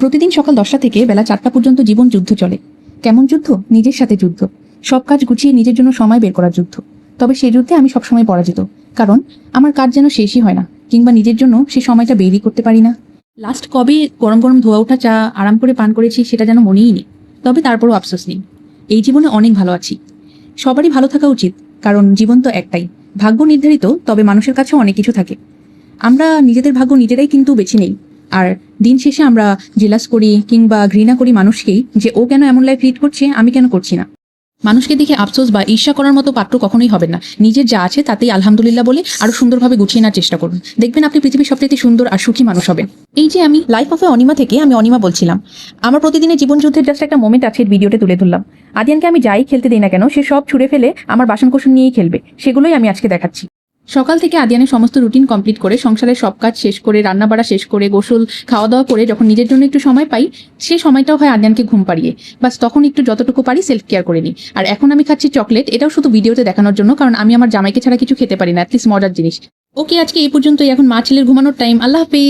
প্রতিদিন সকাল দশটা থেকে বেলা চারটা পর্যন্ত জীবন যুদ্ধ চলে। কেমন যুদ্ধ? নিজের সাথে যুদ্ধ। সব কাজ গুছিয়ে নিজের জন্য সময় বের করার যুদ্ধ। তবে সেই যুদ্ধে আমি সবসময় পরাজিত। কারণ আমার কাজ যেন শেষই হয় না, কিংবা নিজের জন্য সে সময়টা বেরই করতে পারি না। লাস্ট কবে গরম গরম ধোয়া ওঠা চা, আরাম করে পান করেছি, সেটা যেন মনেই নেই। তবে তারপরও আফসোস নেই। এই জীবনে অনেক ভালো আছি। সবারই ভালো থাকা উচিত, কারণ জীবন তো একটাই। ভাগ্য নির্ধারিত, তবে মানুষের কাছে অনেক কিছু থাকে। আমরা নিজেদের ভাগ্য নিজেরাই কিন্তু বেছে নেই। আর দিন শেষে আমরা জেলাস করি কিংবা ঘৃণা করি মানুষকেই যে ও কেন এমন লাইফ লিড করছে, আমি কেন করছি না। মানুষকে দেখে আফসোস বা ঈর্ষা করার মতো পাত্র কখনোই হবে না। নিজের যা আছে তাতেই আলহামদুলিল্লাহ বলে আরও সুন্দরভাবে গুছিয়ে নেওয়ার চেষ্টা করুন। দেখবেন আপনি পৃথিবীর সবচেয়ে সুন্দর আর সুখী মানুষ হবেন। এই যে আমি লাইফ অফ এ অনিমা থেকে আমি অনিমা বলছিলাম। আমার প্রতিদিনের জীবন যুদ্ধের জাস্ট একটা মোমেন্ট আছে ভিডিওতে তুলে ধরলাম। আদিয়ানকে আমি যাই খেলতে দিই না কেন, সে সব ছুঁড়ে ফেলে আমার বাসনকোসন নিয়েই খেলবে। সেগুলোই আমি আজকে দেখাচ্ছি। সকাল থেকে আদিয়ানের সমস্ত রুটিন কমপ্লিট করে সংসারের সব কাজ শেষ করে রান্না বাড়া শেষ করে, গোসল খাওয়া দাওয়া করে যখন নিজের জন্য একটু সময় পাই, সে সময়টাও হয় আদিয়ানকে ঘুম পাড়িয়ে। বাস তখন একটু যতটুকু পারি সেলফ কেয়ার করে নিই। আর এখন আমি খাচ্ছি চকলেট এটাও শুধু ভিডিওতে দেখানোর জন্য, কারণ আমি আমার জামাইকে ছাড়া কিছু খেতে পারি না অ্যাটলিস্ট মজার জিনিস। ওকে, আজকে এই পর্যন্তই। এখন মা ছেলের ঘুমানোর টাইম আল্লাহ হাফেজ।